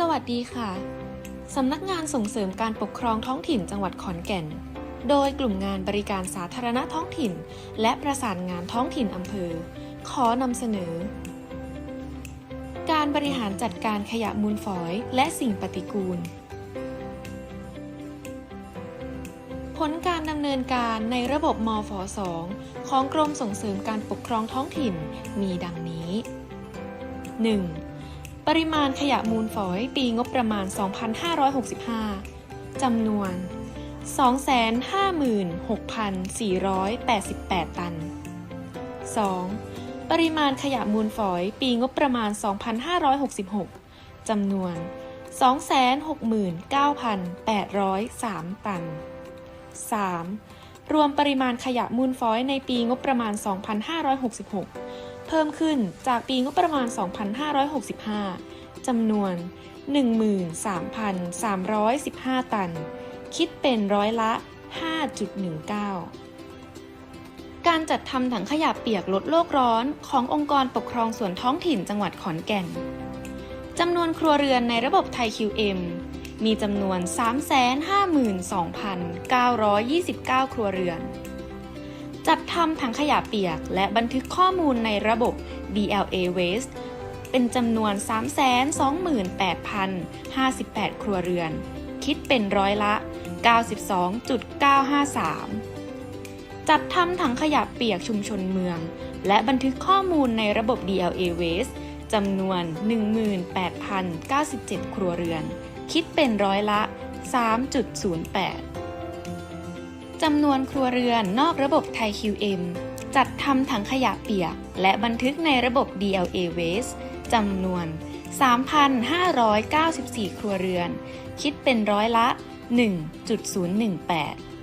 สวัสดีค่ะ สำนักงานส่งเสริมการปกครองท้องถิ่นจังหวัดขอนแก่น โดยกลุ่มงานบริการสาธารณะท้องถิ่น และประสานงานท้องถิ่นอำเภอ ขอนำเสนอ การบริหารจัดการขยะมูลฝอยและสิ่งปฏิกูล ผลการดำเนินการในระบบมฟ2ของกรมส่งเสริมการปกครองท้องถิ่นมีดังนี้ 1. ปริมาณขยะมูลฝอย ปีงบประมาณ 2565 จำนวน 256,488 ตัน 2. ปริมาณขยะมูลฝอย ปีงบประมาณ 2566 จำนวน 269,803 ตัน 3. รวมปริมาณขยะมูลฝอยในปีงบประมาณ 2566 พิ่มขึ้นจากปีงบประมาณ 2565 จำนวน 13,315 ตัน คิดเป็นร้อยละ 5.19 การจัดทำถังขยะเปียกลดโลกร้อนขององค์กรปกครองส่วนท้องถิ่นจังหวัดขอนแก่น จำนวนครัวเรือนในระบบไทย QM มีจำนวน 352,929 ครัวเรือน จัดทำถังขยะเปียก และบันทึกข้อมูลในระบบ DLA Waste เป็นจำนวน 328,058 ครัวเรือน คิดเป็นร้อยละ 92.953 จัดทำถังขยะเปียกชุมชนเมือง และบันทึกข้อมูลในระบบ DLA Waste จำนวน 18,097 ครัวเรือน คิดเป็นร้อยละ 3.08 จำนวนครัวเรือนนอกระบบไทย QM จัดทำถังขยะเปียก และบันทึกในระบบ DLA Waste จำนวน 3,594 ครัวเรือน คิดเป็นร้อยละ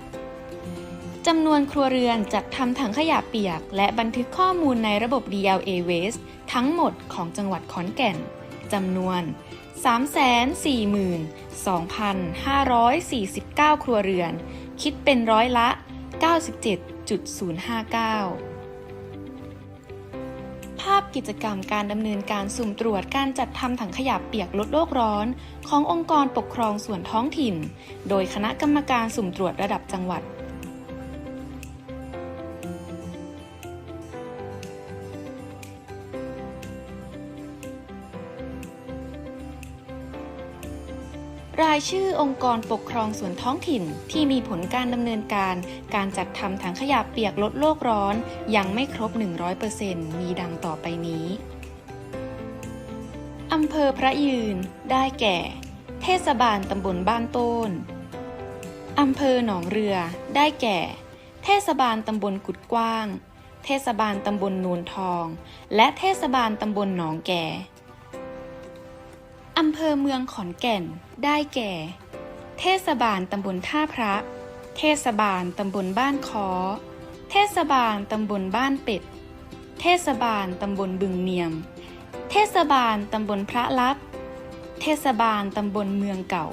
1.018 จำนวนครัวเรือนจัดทำถังขยะเปียก และบันทึกข้อมูลในระบบ DLA Waste ทั้งหมดของจังหวัดขอนแก่น จำนวน 342,549 ครัวเรือน คิดเป็นร้อยละ 97.059 ภาพกิจกรรมการดำเนินการสุ่มตรวจการจัดทำถังขยะเปียกลดโลกร้อน ขององค์กรปกครองส่วนท้องถิ่น โดยคณะกรรมการสุ่มตรวจระดับจังหวัด รายชื่อองค์กรปกครองส่วนท้องถิ่นที่มีผลการดำเนินการ การจัดทำถังขยะเปียกลดโลกร้อน ยังไม่ครบ 100%มีดังต่อไปนี้ อำเภอพระยืน ได้แก่ เทศบาลตำบลบ้านโต้น อำเภอหนองเรือ ได้แก่ เทศบาลตำบลกุดกว้าง เทศบาลตำบลนูนทอง และเทศบาลตำบลหนองแก่ อำเภอเมืองขอนแก่น ได้แก่ เทศบาลตำบลท่าพระ เทศบาลตำบลบ้านคอเทศบาลตำบลบ้านเป็ด เทศบาลตำบลบึงเนียม เทศบาลตำบลพระลับ เทศบาลตำบลเมืองเก่า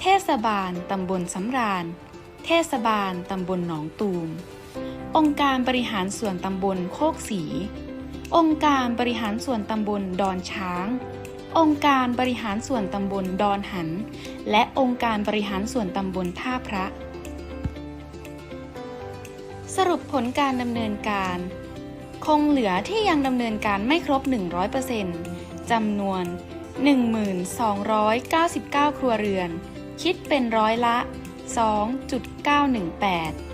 เทศบาลตำบลสำราญ เทศบาลตำบลหนองตูม องค์การบริหารส่วนตำบลโคกสี องค์การบริหารส่วนตำบลดอนช้าง องค์การบริหารส่วนตำบลดอนหัน และองค์การบริหารส่วนตำบลท่าพระ สรุปผลการดำเนินการ คงเหลือที่ยังดำเนินการไม่ครบ 100%จำนวน 1299 ครัวเรือน คิดเป็นร้อยละ 2.918